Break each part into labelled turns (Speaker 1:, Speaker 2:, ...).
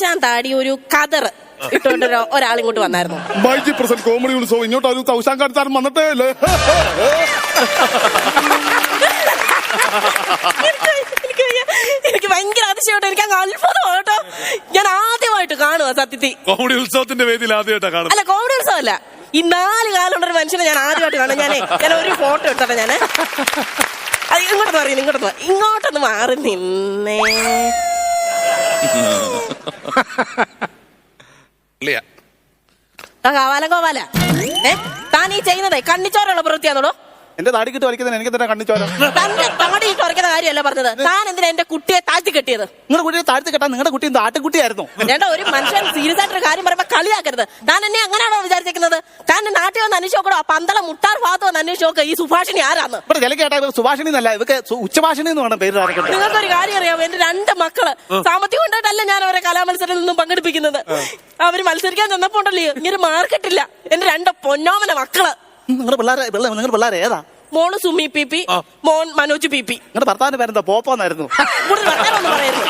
Speaker 1: മീശാൻ താടി ഒരു കതർ ഇട്ടുകൊണ്ട് ഒരു- ഒരാൾ ഇങ്ങോട്ട് വന്നായിരുന്നു.
Speaker 2: ബൈജി പ്രസന്റ് കോമഡി ഉത്സവം. ഇങ്ങോട്ട് ഒരു തൗശാങ്കാരത്താരൻ വന്നിട്ടേ അല്ലേ
Speaker 1: എനിക്ക് എനിക്ക് വയ്യ. എനിക്ക് ഭയങ്കര അതിശയോട്ട് എനിക്ക് അങ്ങ് അത്ഭുതമാണ് കേട്ടോ ഞാൻ ആദ്യമായിട്ട് കാണുക സത്യത്തിൽ
Speaker 3: കോമഡി ഉത്സവത്തിന്റെ വേദിയിൽ ആദ്യമായിട്ടാ കാണുന്നത്.
Speaker 1: അല്ല കോമഡി ഉത്സവമല്ല. ഈ നാല് കാലുള്ള ഒരു മനുഷ്യനെ ഞാൻ ആദ്യമായിട്ട് കാണാം. ഞാനേ ഞാൻ ഒരു ഫോട്ടോ എടുത്തോട്ടെ ഞാൻ. അത് ഇങ്ങോട്ട് മാറി ഇങ്ങോട്ട് മാറി ഇങ്ങോട്ടൊന്ന് മാറി നിന്നേ. ആ ഗോപാല ഏ താൻ ഈ ചെയ്യുന്നതേ കണ്ണിച്ചോറുള്ള പ്രവൃത്തിയാണോ
Speaker 2: എന്റെ താടി കിട്ടി വലിക്കുന്നത് എനിക്ക് തന്നെ കണ്ണിച്ചോര
Speaker 1: തന്റെ ഇട്ട് ഉറക്കുന്ന കാര്യമല്ല പറഞ്ഞത്. താൻ എന്തിനാ എന്റെ കുട്ടിയെ താഴ്ത്തി കെട്ടിയത്?
Speaker 2: നിങ്ങളുടെ കുട്ടിയെ താഴ്ത്തി കെട്ടാൻ നിങ്ങളുടെ കുട്ടി ആട്ടുകുട്ടിയായിരുന്നു
Speaker 1: വേണ്ട ഒരു മനുഷ്യൻ സീരിയസ് ആയിട്ടൊരു കാര്യം പറയുമ്പോ കളിയാക്കരുത്. താൻ എന്നെ അങ്ങനെയാണോ വിചാരിച്ചിരിക്കുന്നത്? താൻ നാട്ടിൽ വന്ന് അന്വേഷിച്ച് പന്തള മുട്ടാർ ഭാഗത്ത് വന്ന് അന്വേഷിച്ച് ഈ സുഭാഷിണി ആരാന്ന്?
Speaker 2: ഇവിടെ ചില കേട്ടാ ഇവർ സുഭാഷിണി എന്നല്ല ഇവർക്ക് സു- ഉച്ചഭാഷിണി എന്ന് വേണം പേര് ആരൊക്കെ
Speaker 1: നിങ്ങൾക്കൊരു കാര്യം അറിയാമോ എന്റെ രണ്ട് മക്കൾ സാമ്പത്തികം കൊണ്ടായിട്ടല്ല ഞാൻ അവരെ കലാമത്സരത്തിൽ നിന്നും പങ്കെടുപ്പിക്കുന്നത്. അവർ മത്സരിക്കാൻ ചെന്നപ്പോ ഉണ്ടല്ലോ ഇങ്ങനെ മാർക്കറ്റില്ല. എന്റെ രണ്ട് പൊന്നോമന മക്കൾ.
Speaker 2: നിങ്ങളുടെ പിള്ളേരെ നിങ്ങളുടെ പിള്ളേരെ ഏതാ?
Speaker 1: മോൾ സുമി പി പി മോൻ മനോജ് പി പി.
Speaker 2: നിങ്ങളുടെ ഭർത്താവിന്റെ പേരെന്താ? പോപ്പോന്നായിരുന്നു
Speaker 1: കൂടുതൽ വർത്തമാനമൊന്നും പറയരുത്.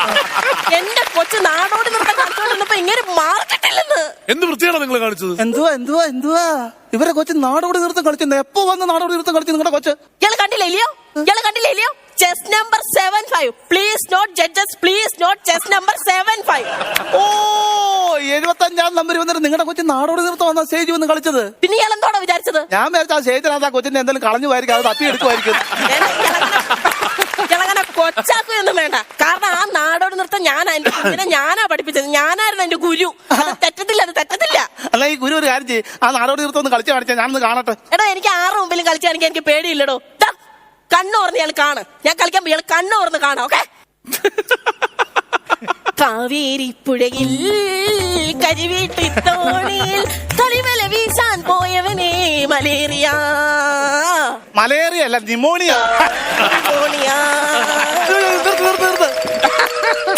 Speaker 1: എന്റെ കൊച്ചു നാടോടി നൃത്തം കളിച്ചോണ്ടിരുന്നപ്പോ ഇങ്ങനെ മാർക്കറ്റില്ലെന്ന്
Speaker 3: എന്ത് വൃത്തിയാണ് നിങ്ങൾ കാണിച്ചത്?
Speaker 2: എന്തുവാ എന്തുവാ എന്തുവാ? ഇവരെ കൊച്ചു നാടോടി നൃത്തം കളിച്ചു എപ്പോ വന്ന് നാടോടി നൃത്തം കളിച്ചു നിങ്ങളുടെ കൊച്ച്?
Speaker 1: ഇയാൾ കണ്ടില്ല ഇല്ലയോ? ഇയാൾ കണ്ടില്ല ഇല്ലയോ? Chess number seven five please note judges please note chess number seven five
Speaker 2: ഓ എഴുപത്തി അഞ്ചാം നമ്പർ വന്നിട്ട് നിങ്ങളുടെ കൊച്ചു നാടോടി നൃത്തം വന്ന സ്റ്റേജ് വന്ന് കളിച്ചത്?
Speaker 1: പിന്നെ ഇയാൾ വിചാരിച്ചത്?
Speaker 2: ഞാൻ വിചാരിച്ച ആ സ്റ്റേജിനകത്ത് ആ കൊച്ചിന്റെ എന്തെങ്കിലും കളഞ്ഞു പോയിരിക്കും അത് തപ്പി എടുക്കുമായിരിക്കും.
Speaker 1: കൊച്ചാക്കൊന്നും വേണ്ട. കാരണം ആ നാടോടി നൃത്തം ഞാനാ എന്റെ കുഞ്ഞിനെ ഞാനാ പഠിപ്പിച്ചത്. ഞാനായിരുന്നു എന്റെ ഗുരു. അത് തെറ്റത്തില്ല അത് തെറ്റത്തില്ല.
Speaker 2: അല്ല ഈ ഗുരു ഒരു കാര്യം ചെയ്യും. ആ നാടോടി നൃത്തം ഒന്ന് കളിച്ചു കാണിച്ചാൽ ഞാനൊന്ന് കാണട്ടെ.
Speaker 1: എടാ എനിക്ക് ആറ് മുമ്പിലും കളിച്ചാണെങ്കിൽ എനിക്ക് പേടിയില്ലടോ. കണ്ണോർന്ന് ഞാൻ കാണ്. ഞാൻ കളിക്കാൻ ഇയാൾ കണ്ണോർന്ന് കാണാം ഓക്കെ? കാവേരി പുഴയിൽ കരിവീട്ടി തോണിയിൽ കളിമല വീശാൻ പോയവനെ മലേറിയ.
Speaker 2: മലേറിയ അല്ല നിമോണിയ നിമോണിയ.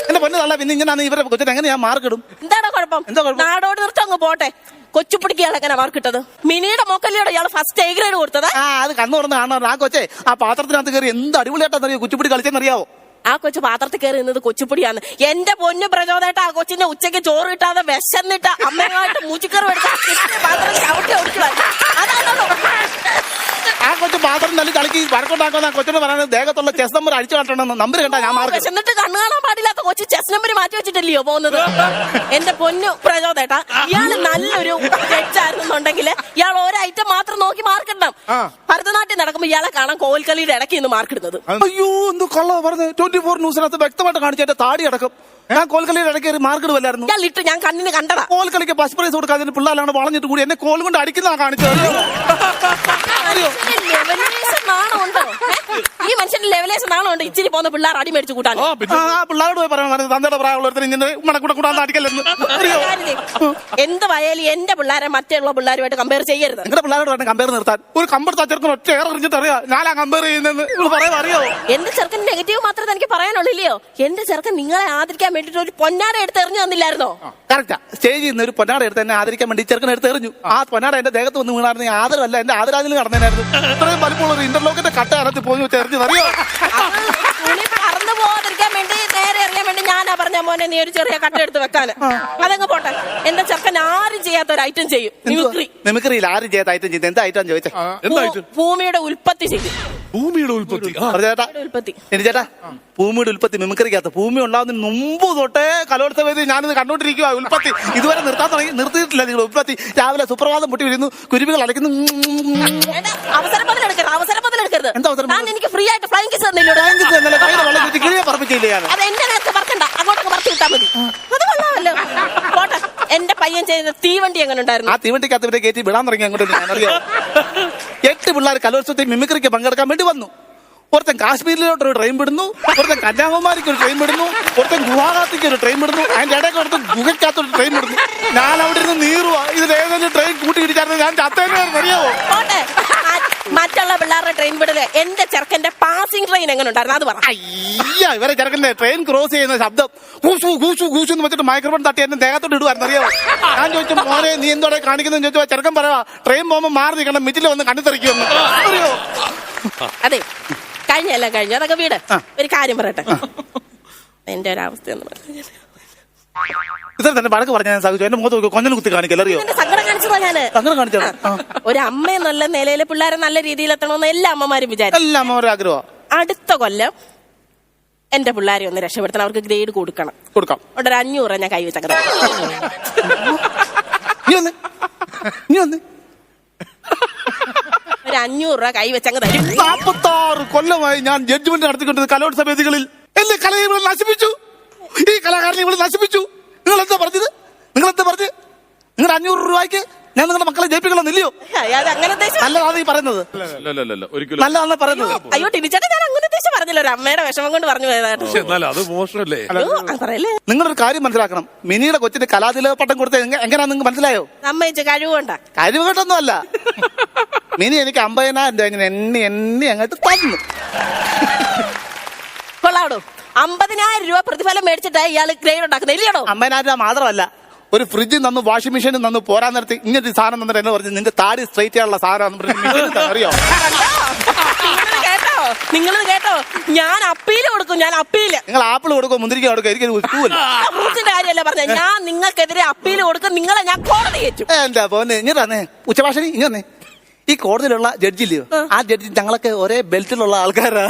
Speaker 2: എന്റെ പൊന്നു തള്ള പിന്നെ ഇങ്ങനെ ഇവരെ കൊച്ചിന് എങ്ങനെ ഞാൻ മാർക്കിടും
Speaker 1: എന്താണ് കുഴപ്പം?
Speaker 2: എന്താ കുഴപ്പം?
Speaker 1: നാടോട് നൃത്തം അങ്ങ് പോട്ടെ. കൊച്ചുപിടിക്ക് ഇയാൾ എങ്ങനെ മാർക്കിട്ടത് മിനിയുടെ മൊക്കല്ലിയോടെ ഇയാൾ ഫസ്റ്റ് എ ഗ്രേഡ് കൊടുത്തത്.
Speaker 2: ആ അത് കണ്ണു തുറന്ന് കാണാൻ ആ കൊച്ചെ ആ പാത്രത്തിനകത്ത് കയറി എന്ത് അടിപൊളിയായിട്ടാണെന്നറിയോ? കൊച്ചുപിടി കളിച്ചെന്നറിയാവോ
Speaker 1: ആ കൊച്ചു പാത്രത്തിൽ കയറി നിന്നത് കൊച്ചുപ്പൊടിയാണ് എന്റെ പൊന്നു പ്രചോദമായിട്ട് ആ കൊച്ചിന്റെ ഉച്ചയ്ക്ക് ചോറ് കിട്ടാതെ വിശന്നിട്ട് അമ്മയുമായിട്ട് മൂച്ചിക്കറി
Speaker 2: ആ കൊച്ചു പാത്രം നല്ല കളിക്ക് വഴക്കുണ്ടാക്കുന്ന കൊച്ചിന് പറയുന്നത് ദേഹത്തുള്ള ചെസ് നമ്പർ അടിച്ചു കാട്ടണമെന്ന് നമ്പർ കണ്ടാ ഞാൻ മാർക്ക്.
Speaker 1: വിശന്നിട്ട് കണ്ണു കാണാൻ പാടില്ലാത്ത കൊച്ചു ചെസ് നമ്പർ മാറ്റി വെച്ചിട്ടില്ലയോ പോകുന്നത്? എന്റെ പൊന്നു പ്രചോദേട്ടാ ഇയാൾ നല്ലൊരു ജഡ്ജായിരുന്നുണ്ടെങ്കിൽ ഇയാൾ ഒരു മാത്രം നോക്കി മാർക്കിടണം. ഭരതനാട്യം നടക്കുമ്പോ ഇയാളെ കാണാൻ കോൽക്കളിയുടെ ഇടയ്ക്ക് ഇന്ന് മാർക്കിടുന്നത്
Speaker 2: അയ്യോ എന്ത് കൊള്ളോ പറഞ്ഞു. ട്വന്റി ഫോർ ന്യൂസിനകത്ത് വ്യക്തമായിട്ട് കാണിച്ചിട്ട് താടി അടക്കം. ഞാൻ കോൽക്കളിയുടെ ഇടയ്ക്ക് മാർക്കിടുവല്ലായിരുന്നു
Speaker 1: ഇയാൾ ഇട്ട് ഞാൻ കണ്ണിന് കണ്ടതാ.
Speaker 2: കോൽക്കളിക്ക് പശുപ്രൈസ് പ്രൈസ് കൊടുക്കാതെ പിള്ളേരാണ് വളഞ്ഞിട്ട് കൂടി. എന്നെ കോൽ കൊണ്ട് അടിക്കുന്ന കാണിച്ചത്.
Speaker 1: ഈ മനുഷ്യന്റെ ലെവലേഷൻ നാണം ഇച്ചിരി പോകുന്ന പിള്ളേർ അടി മേടിച്ചു കൂട്ടാൻ.
Speaker 3: ആ
Speaker 2: പിള്ളേരോട് പോയി പറയാൻ പ്രായമുള്ള ഒരുത്തൻ ഇങ്ങനെ മണക്കൂടെ കൂടാൻ അടിക്കല്ലെന്ന് അറിയോ?
Speaker 1: എന്ത് വയലും എന്റെ പിള്ളേരെ മറ്റുള്ള പിള്ളേരുമായിട്ട് കമ്പയർ ചെയ്യരുത്.
Speaker 2: നിങ്ങളുടെ പിള്ളേരോട് വേണം കമ്പയർ നിർത്താൻ. ഒരു കമ്പർ തച്ചെടുക്കുന്ന ഒറ്റ ഏറെ അറിഞ്ഞിട്ട് അറിയാം. ഞാനാ കമ്പയർ ചെയ്യുന്നെന്ന് നിങ്ങൾ പറയാൻ അറിയോ?
Speaker 1: എന്റെ ചെറുക്കൻ നെഗറ്റീവ് മാത്രമേ എനിക്ക് പറയാനുള്ളില്ലയോ എന്റെ ചെറുക്കൻ നിങ്ങളെ ആദരിക്കാൻ വേണ്ടിട്ട് ഒരു പൊന്നാര എടുത്ത് എറിഞ്ഞു തന്നില്ലായിരുന്നോ?
Speaker 2: കറക്റ്റാ സ്റ്റേജിൽ നിന്ന് ഒരു പൊന്നാട എടുത്ത് എന്നെ ആദരിക്കാൻ വേണ്ടി ചെറുക്കൻ എടുത്ത് എറിഞ്ഞു. ആ പൊന്നാട എന്റെ ദേഹത്ത് വന്ന് വീണായിരുന്നു. ആദരവല്ല എന്റെ ആദരാജിൽ നടന്നേനായിരുന്നു. ഇത്രയും വലിപ്പമുള്ള ഒരു ഇന്റർലോക്കിന്റെ കട്ട അകത്ത് പോയി ചെറിഞ്ഞു അറിയോ
Speaker 1: അത് തുണി പറന്നു പോകാതിരിക്കാൻ വേണ്ടി നേരെ അറിയാൻ വേണ്ടി ഞാനാ പറഞ്ഞ മോനെ നീ ഒരു ചെറിയ കട്ട എടുത്ത് വെക്കാന് അതങ്ങ് പോട്ടെ. എന്റെ ചെറുക്കൻ ആരും ചെയ്യാത്ത ഒരു ഐറ്റം ചെയ്യും മിമിക്രി.
Speaker 2: മിമിക്രിയിൽ ആരും ചെയ്യാത്ത ഐറ്റം ചെയ്ത് എന്താ ഐറ്റം ചോദിച്ചേ?
Speaker 1: ഭൂമിയുടെ ഉൽപ്പത്തി ചെയ്യും.
Speaker 3: ഭൂമിയുടെ ഉൽപ്പത്തി.
Speaker 2: ചേട്ടാ.
Speaker 1: ഉൽപ്പത്തി.
Speaker 2: എനി ചേട്ടാ ഭൂമിയുടെ ഉൽപ്പത്തി മിമിക്രിക്കകത്ത്. ഭൂമി ഉണ്ടാവുന്ന മുമ്പ് തൊട്ടേ കലോത്സവ വേദി ഞാനിത് കണ്ടോണ്ടിരിക്കുക ഉൽപ്പത്തി. ഇതുവരെ നിർത്താൻ തുടങ്ങി. നിർത്തിയിട്ടില്ല നിങ്ങൾ ഉൽപ്പത്തി. രാവിലെ സുപ്രഭാതം പൊട്ടി വരുന്നു. കുരുവികൾ അടയ്ക്കുന്നു
Speaker 1: വേണ്ട, അവസരം മുതലെടുക്കരുത് അവസരം മുതലെടുക്കരുത്
Speaker 2: എന്താ അവസരം
Speaker 1: എനിക്ക് ഫ്രീ ആയിട്ട് ഫ്ലൈങ് കിസ് തന്നില്ലോ?
Speaker 2: ബാങ്കിക്ക് ഇന്നലെ കയ്യിലെ വെള്ളം ചുറ്റി കിളിയെ പറപ്പിച്ചില്ലേ ഞാൻ
Speaker 1: അത് അങ്ങോട്ട് പറിച്ചു വിട്ടാ മതി. അത് കൊള്ളാമല്ലോ. പോട്ടെ എന്റെ പയ്യൻ ചെയ്യുന്ന തീവണ്ടി എങ്ങനെ ഉണ്ടായിരുന്നു?
Speaker 2: ആ
Speaker 1: തീവണ്ടി
Speaker 2: തീവണ്ടിക്കകത്ത് ഇവരെ കയറ്റി വിടാൻ തുടങ്ങി അങ്ങോട്ട് എട്ട് പിള്ളേർ കലോത്സവത്തിൽ മിമിക്രിക്ക് പങ്കെടുക്കാൻ വേണ്ടി വന്നു. ഒരുത്തൻ കാശ്മീരിലോട്ട് ഒരു ട്രെയിൻ വിടുന്നു ഒരുത്തൻ കന്യാകുമാരിക്ക് ഒരു ട്രെയിൻ വിടുന്നു ഒരുത്തൻ ഗുവാഹത്തിക്ക് ഒരു ട്രെയിൻ വിടുന്നു അതിന്റെ ഇടയ്ക്ക് ഒരുത്തൻ ഗുഹയ്ക്കകത്ത് ഒരു ട്രെയിൻ വിടുന്നു. ഞാൻ അവിടെ നിന്ന് നീറുവാ. ഇതിൽ ഏതെങ്കിലും ട്രെയിൻ കൂട്ടി ഇടിച്ചായിരുന്നു ഞാൻ ചത്തേനായിരുന്നു അറിയാവോ?
Speaker 1: മറ്റുള്ള പിള്ളേരുടെ ട്രെയിൻ വിടൽ. എന്റെ ചെറുക്കന്റെ പാസിംഗ് ട്രെയിൻ എങ്ങനെ ഉണ്ടായിരുന്നു? അത് പറ.
Speaker 2: അയ്യ ഇവരെ ചെറുക്കന്റെ ട്രെയിൻ ക്രോസ് ചെയ്യുന്ന ശബ്ദം. ഗൂസു ഗൂസു ഗൂസു എന്ന് വെച്ചിട്ട് മൈക്രോഫോൺ തട്ടി എന്നെ ദേഹത്തോട്ട് ഇടുവായിരുന്നു. ഞാൻ ചോദിച്ചു മോനെ നീ എന്തോടെ കാണിക്കുന്നു? ചോദിച്ചു ചെറുക്കൻ പറയാ ട്രെയിൻ പോകുമ്പോൾ മാറി നിൽക്കണം മിറ്റിൽ വന്ന് തെറിക്കുമെന്ന്. അറിയോ
Speaker 1: അതെ കഴിഞ്ഞല്ല കഴിഞ്ഞു. അതൊക്കെ വീട്. ഒരു കാര്യം പറയട്ടെ. എന്റെ ഒരു അവസ്ഥ എന്ന് പറഞ്ഞു
Speaker 2: ഇത്ര തന്നെ പടക്ക് പറഞ്ഞ ഞാൻ സാധിച്ചു എന്റെ മുഖത്ത് കൊഞ്ഞനെ കുത്തി കാണിക്കല്ലോ അറിയോ?
Speaker 1: കാണിച്ചതാ ഞാൻ
Speaker 2: അങ്ങനെ കാണിച്ചാണ്
Speaker 1: ഒരു അമ്മ എന്നുള്ള നിലയിൽ പിള്ളേരെ നല്ല രീതിയിൽ എത്തണമെന്ന് എല്ലാ അമ്മമാരും വിചാരിക്കും
Speaker 2: എല്ലാം അമ്മമാരുടെ ആഗ്രഹമാണ്
Speaker 1: അടുത്ത കൊല്ലം എന്റെ പിള്ളേരെ ഒന്ന് രക്ഷപ്പെടുത്തണം. അവർക്ക് ഗ്രേഡ് കൊടുക്കണം.
Speaker 2: കൊടുക്കാം.
Speaker 1: അവിടെ ഒരു അഞ്ഞൂറ് ഞാൻ കൈവച്ചങ്ങനെ ഒരു അഞ്ഞൂറ് രൂപ കൈവച്ചങ്ങ് തരും.
Speaker 2: നാപ്പത്താറ് കൊല്ലമായി ഞാൻ ജഡ്ജ്മെന്റ് നടത്തിക്കൊണ്ടത് കലോത്സവ വേദികളിൽ എന്റെ കലയെ ഇവിടെ നശിപ്പിച്ചു. ഈ കലാകാരനെ ഇവിടെ നശിപ്പിച്ചു. നിങ്ങൾ എന്താ പറഞ്ഞത്? നിങ്ങൾ എന്താ പറഞ്ഞത്? നിങ്ങളുടെ അഞ്ഞൂറ് രൂപയ്ക്ക് ഞാൻ നിങ്ങളുടെ മക്കളെ ജയിപ്പിക്കണമെന്നില്ലയോ?
Speaker 1: അത് അങ്ങനെ
Speaker 2: നല്ലതാണ് ഈ പറയുന്നത്.
Speaker 3: അല്ലല്ല ഒരിക്കലും
Speaker 2: നല്ലതാണ് പറയുന്നത്.
Speaker 1: അയ്യോ ടിനിച്ചേട്ടാ ഞാൻ അങ്ങനെ ഉദ്ദേശം പറഞ്ഞില്ല. ഒരു അമ്മയുടെ വിഷമം കൊണ്ട് പറഞ്ഞു
Speaker 3: പക്ഷെ എന്നാലും അത് മോശമല്ലേ
Speaker 1: അയ്യോ, അത് പറയല്ലേ?
Speaker 2: നിങ്ങളൊരു കാര്യം മനസ്സിലാക്കണം. മിനിയുടെ കൊച്ചിന്റെ കലാതിലക പട്ടം കൊടുത്ത എങ്ങനെയാ നിങ്ങൾക്ക് മനസ്സിലായോ?
Speaker 1: അമ്മയിച്ച് കഴിവുകൊണ്ടാ
Speaker 2: കഴിവ് കേട്ടൊന്നും അല്ല മിനി എനിക്ക് അമ്പതിനായിരം രൂപ ഇങ്ങനെ എണ്ണി എണ്ണി അങ്ങോട്ട് തന്നു.
Speaker 1: കൊള്ളാടോ. അമ്പതിനായിരം രൂപ പ്രതിഫലം മേടിച്ചിട്ടാ ഇയാൾ ഗ്രേഡ് ഉണ്ടാക്കുന്നത്. ഇല്ലയോ
Speaker 2: അമ്പതിനായിരം രൂപ മാത്രമല്ല. ഒരു ഫ്രിഡ്ജ് നന്നു വാഷിംഗ് മെഷീൻ നന്നു പോരാൻ നിർത്തി ഇങ്ങനത്തെ ഈ സാധനം തന്നിട്ട് എന്നെ പറഞ്ഞു നിന്റെ താടി സ്ട്രൈറ്റ് ചെയ്യാനുള്ള സാധനം അറിയോ?
Speaker 1: നിങ്ങൾ കേട്ടോ? ഞാൻ അപ്പീൽ കൊടുക്കും ഞാൻ അപ്പീൽ
Speaker 2: നിങ്ങൾ ആപ്പിൾ കൊടുക്കും മുന്തിരിക്ക കൊടുക്കും എനിക്ക്
Speaker 1: ഫ്രൂട്ട്സിന്റെ കാര്യമല്ല പറഞ്ഞ. ഞാൻ നിങ്ങൾക്കെതിരെ അപ്പീൽ കൊടുക്കും നിങ്ങളെ ഞാൻ കോടതി കയറ്റും.
Speaker 2: എന്താ പോന്നെ? ഇങ്ങനെ ഉച്ചഭാഷണി ഇങ്ങനെ ഈ കോടതിയിലുള്ള ജഡ്ജില്ലയോ ആ. ജഡ്ജി ഞങ്ങളൊക്കെ ഒരേ ബെൽറ്റിലുള്ള ആൾക്കാരാ.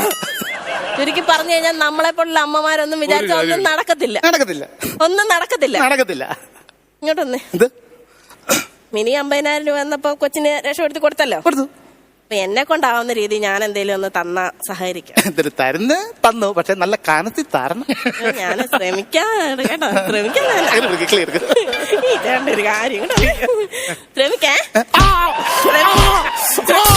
Speaker 1: ചുരുക്കി പറഞ്ഞു കഴിഞ്ഞാൽ നമ്മളെ പോലുള്ള അമ്മമാരൊന്നും വിചാരിച്ച ഒന്നും നടക്കത്തില്ല.
Speaker 2: നടക്കത്തില്ല.
Speaker 1: ഒന്നും നടക്കത്തില്ല.
Speaker 2: നടക്കത്തില്ല.
Speaker 1: ഇങ്ങോട്ടൊന്ന്.
Speaker 2: എന്ത്?
Speaker 1: മിനി അമ്പതിനായിരം രൂപ എന്നപ്പോ കൊച്ചിന് രക്ഷപ്പെടുത്തി കൊടുത്തല്ലോ.
Speaker 2: കൊടുത്തു.
Speaker 1: അപ്പൊ എന്നെ കൊണ്ടാവുന്ന രീതി ഞാൻ എന്തേലും ഒന്ന് തന്ന സഹകരിക്കാം.
Speaker 2: എന്തൊരു തരുന്ന്? തന്നു. പക്ഷെ നല്ല കാനത്തി തരണം.
Speaker 1: ഞാൻ ശ്രമിക്കാം കേട്ടോ. ശ്രമിക്കാൻ ഞാൻ.
Speaker 2: അങ്ങനെ പിടിക്ക്, clear എടുക്ക്.
Speaker 1: ഇതാണ്ട് ഒരു കാര്യം. കേട്ടോ. ശ്രമിക്കേ. ശ്രമിക്കാം.